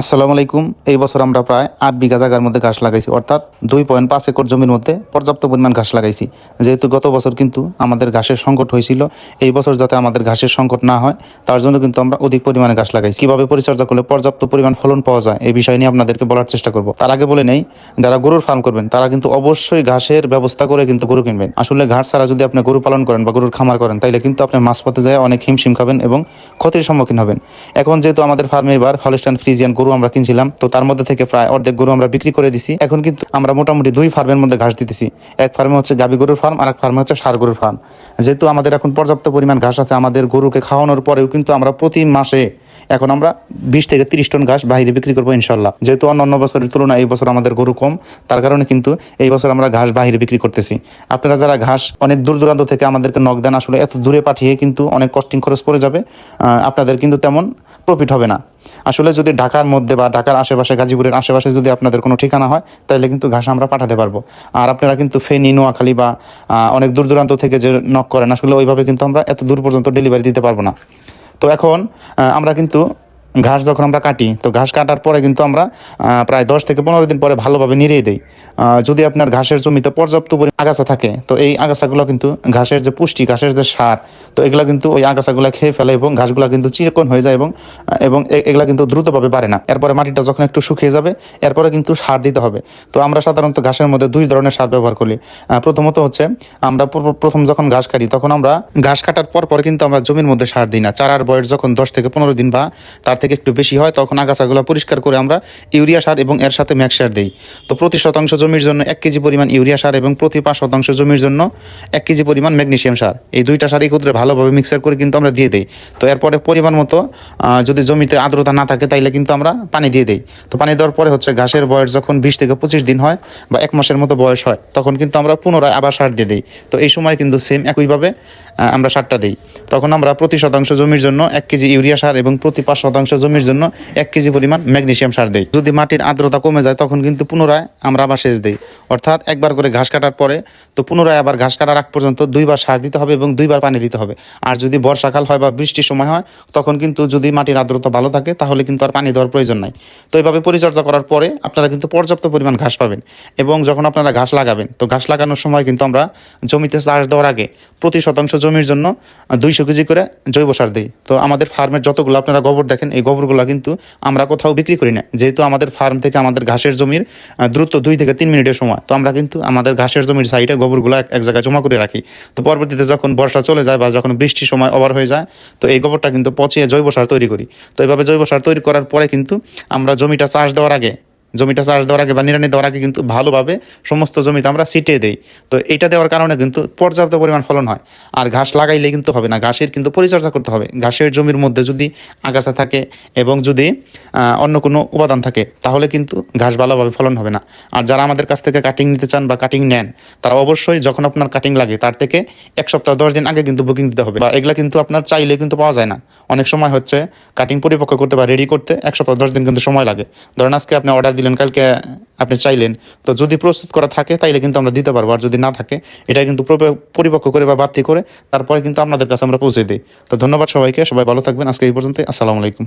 আসসালামু আলাইকুম। এই বছর আমরা প্রায় আট বিঘা জায়গার মধ্যে ঘাস লাগাইছি, অর্থাৎ দুই পয়েন্ট পাঁচ একর জমির মধ্যে পর্যাপ্ত পরিমাণ ঘাস লাগাইছি। যেহেতু গত বছর কিন্তু আমাদের ঘাসের সংকট হয়েছিল, এই বছর যাতে আমাদের ঘাসের সংকট না হয়, তার জন্য কিন্তু আমরা অধিক পরিমাণে ঘাস লাগাইছি। কীভাবে পরিচর্যা করলে পর্যাপ্ত পরিমাণ ফলন পাওয়া যায়, এই বিষয় নিয়ে আপনাদেরকে বলার চেষ্টা করব। তার আগে বলে নেই, যারা গরুর ফার্ম করবেন, তারা কিন্তু অবশ্যই ঘাসের ব্যবস্থা করে কিন্তু গরু কিনবেন। আসলে ঘাস ছাড়া যদি আপনি গরু পালন করেন বা গরুর খামার করেন, তাইলে কিন্তু আপনি মাছ পথে যায় অনেক হিমশিম খাবেন এবং ক্ষতির সম্মুখীন হবেন। এখন যেহেতু আমাদের ফার্মে এবার হলস্টান ফ্রিজিয়ান গরু আমরা কিনছিলাম, তো তার মধ্যে থেকে প্রায় অর্ধেক গরু আমরা বিক্রি করে দিছি। এখন কিন্তু আমরা মোটামুটি দুই ফার্মের মধ্যে ঘাস দিতেছি। এক ফার্মে হচ্ছে গাবি গরুর ফার্ম আর এক ফার্মে হচ্ছে সার গরুর ফার্ম। যেহেতু আমাদের এখন পর্যাপ্ত পরিমাণ ঘাস আছে, আমাদের গরুকে খাওয়ানোর পরেও কিন্তু আমরা প্রতি মাসে এখন আমরা বিশ থেকে তিরিশ টন ঘাস বাইরে বিক্রি করব ইনশাল্লাহ যেহেতু অন্য অন্য বছরের তুলনায় এই বছর আমাদের গরু কম, তার কারণে কিন্তু এই বছর আমরা ঘাস বাইরে বিক্রি করতেছি। আপনারা যারা ঘাস অনেক দূর দূরান্ত থেকে আমাদেরকে নক দেন, আসলে এত দূরে পাঠিয়ে কিন্তু অনেক কস্টিং খরচ পড়ে যাবে আপনাদের কিন্তু তেমন প্রফিট হবে না। আসলে যদি ঢাকার মধ্যে বা ঢাকার আশেপাশে, গাজীপুরের আশেপাশে যদি আপনাদের কোনো ঠিকানা হয় তাহলে কিন্তু ঘাস আমরা পাঠাতে পারব। আর আপনারা কিন্তু ফেনী, নোয়াখালী বা অনেক দূর দূরান্ত থেকে যে নক করেন, আসলে ওইভাবে কিন্তু আমরা এত দূর পর্যন্ত ডেলিভারি দিতে পারব না। তো এখন আমরা কিন্তু ঘাস যখন আমরা কাটি, তো ঘাস কাটার পরে কিন্তু আমরা প্রায় দশ থেকে পনেরো দিন পরে ভালোভাবে নিড়িয়ে দিই। যদি আপনার ঘাসের জমিতে পর্যাপ্ত পরিমাণ আগাছা থাকে, তো এই আগাছাগুলো কিন্তু ঘাসের যে পুষ্টি, ঘাসের যে সার তো এগুলা কিন্তু ওই আগাছাগুলো খেয়ে ফেলে এবং ঘাসগুলো কিন্তু চিরকন হয়ে যায় এবং এবং এগুলা কিন্তু দ্রুতভাবে বাড়ে না। এরপরে মাটিটা যখন একটু শুকিয়ে যাবে, এরপরে কিন্তু সার দিতে হবে। তো আমরা সাধারণত ঘাসের মধ্যে দুই ধরনের সার ব্যবহার করি। প্রথমত হচ্ছে আমরা প্রথম যখন ঘাস কাটি, তখন আমরা ঘাস কাটার পর পর কিন্তু আমরা জমির মধ্যে সার দিই না। চারার বয়স যখন দশ থেকে পনেরো দিন বা তার থেকে একটু বেশি হয়, তখন আগাছাগুলো পরিষ্কার করে আমরা ইউরিয়া সার এবং এর সাথে ম্যাক্স সার দিই। তো প্রতি শতাংশ জমির জন্য এক কেজি পরিমাণ ইউরিয়া সার এবং প্রতি পাঁচ শতাংশ জমির জন্য এক কেজি পরিমাণ ম্যাগনেশিয়াম সার। এই দুইটা সার একত্রে ভালোভাবে মিক্সার করে কিন্তু আমরা দিয়ে দিই। তো এরপরে পরিমাণ মতো যদি জমিতে আর্দ্রতা না থাকে তাইলে কিন্তু আমরা পানি দিয়ে দিই। তো পানি দেওয়ার পরে হচ্ছে ঘাসের বয়স যখন বিশ থেকে পঁচিশ দিন হয় বা এক মাসের মতো বয়স হয়, তখন কিন্তু আমরা পুনরায় আবার সার দিয়ে দিই। তো এই সময় কিন্তু সেম একইভাবে আমরা সারটা দিই। তখন আমরা প্রতি শতাংশ জমির জন্য এক কেজি ইউরিয়া সার এবং প্রতি পাঁচ শতাংশ জমির জন্য এক কেজি পরিমাণ ম্যাগনেশিয়াম সার দিই। যদি মাটির আর্দ্রতা কমে যায়, তখন কিন্তু পুনরায় আমরা আবার সেচ দিই। অর্থাৎ একবার করে ঘাস কাটার পরে তো পুনরায় আবার ঘাস কাটার আগ পর্যন্ত দুইবার সার দিতে হবে এবং দুইবার পানি দিতে হবে। আর যদি বর্ষাকাল হয় বা বৃষ্টির সময় হয়, তখন কিন্তু যদি মাটির আর্দ্রতা ভালো থাকে, তাহলে কিন্তু আর পানি দেওয়ার প্রয়োজন নাই। তো এইভাবে পরিচর্যা করার পরে আপনারা কিন্তু পর্যাপ্ত পরিমাণ ঘাস পাবেন এবং যখন আপনারা ঘাস লাগাবেন, তো ঘাস লাগানোর সময় কিন্তু আমরা জমিতে চাষ দেওয়ার আগে প্রতি শতাংশ জমির জন্য দুইশো কেজি করে জৈব সার দিই। তো আমাদের ফার্মের যতগুলো আপনারা গোবর দেখেন, এই গোবরগুলো কিন্তু আমরা কোথাও বিক্রি করি না। যেহেতু আমাদের ফার্ম থেকে আমাদের ঘাসের জমির দ্রুত দুই থেকে তিন মিনিটের সময়, তো আমরা কিন্তু আমাদের ঘাসের জমির সাইডে গোবরগুলো এক এক জায়গায় জমা করে রাখি। তো পরবর্তীতে যখন বর্ষা চলে যায় বা যখন বৃষ্টির সময় ওভার হয়ে যায়, তো এই গোবরটা কিন্তু পচিয়ে জৈব সার তৈরি করি। তো এইভাবে জৈব সার তৈরি করার পরে কিন্তু আমরা জমিটা চাষ দেওয়ার আগে জমিটা চাষ দেওয়ার আগে বা নিরানি দেওয়ার আগে কিন্তু ভালোভাবে সমস্ত জমিতে আমরা ছিটিয়ে দেই। তো এটা দেওয়ার কারণে কিন্তু পর্যাপ্ত পরিমাণ ফলন হয়। আর ঘাস লাগাইলে কিন্তু হবে না। ঘাসের কিন্তু পরিচর্যা করতে হবে। ঘাসের জমির মধ্যে যদি আগাছা থাকে এবং যদি অন্য কোনো উপাদান থাকে, তাহলে কিন্তু ঘাস ভালোভাবে ফলন হবে না। আর যারা আমাদের কাছ থেকে কাটিং নিতে চান বা কাটিং নেন, তারা অবশ্যই যখন আপনার কাটিং লাগে, তার থেকে এক সপ্তাহ দশ দিন আগে কিন্তু বুকিং দিতে হবে। বা এগুলা কিন্তু আপনার চাইলে কিন্তু পাওয়া যায় না। অনেক সময় হচ্ছে কাটিং পরিপক্ক করতে বা রেডি করতে এক সপ্তাহ দশ দিন কিন্তু সময় লাগে। ধরেন আজকে আপনি অর্ডার দিলেন, কালকে আপনি চাইলেন। তো যদি প্রস্তুত করা থাকে, তাইলে কিন্তু আমরা দিতে পারব, আর যদি না থাকে, এটা কিন্তু প্রপ- পরিপক্ক করে বা বাড়তি করে, তারপরে কিন্তু আপনাদের কাছে আমরা পৌঁছে দিই। তো ধন্যবাদ সবাইকে, সবাই ভালো থাকবেন। আজকে এই পর্যন্ত আসসালামু আলাইকুম।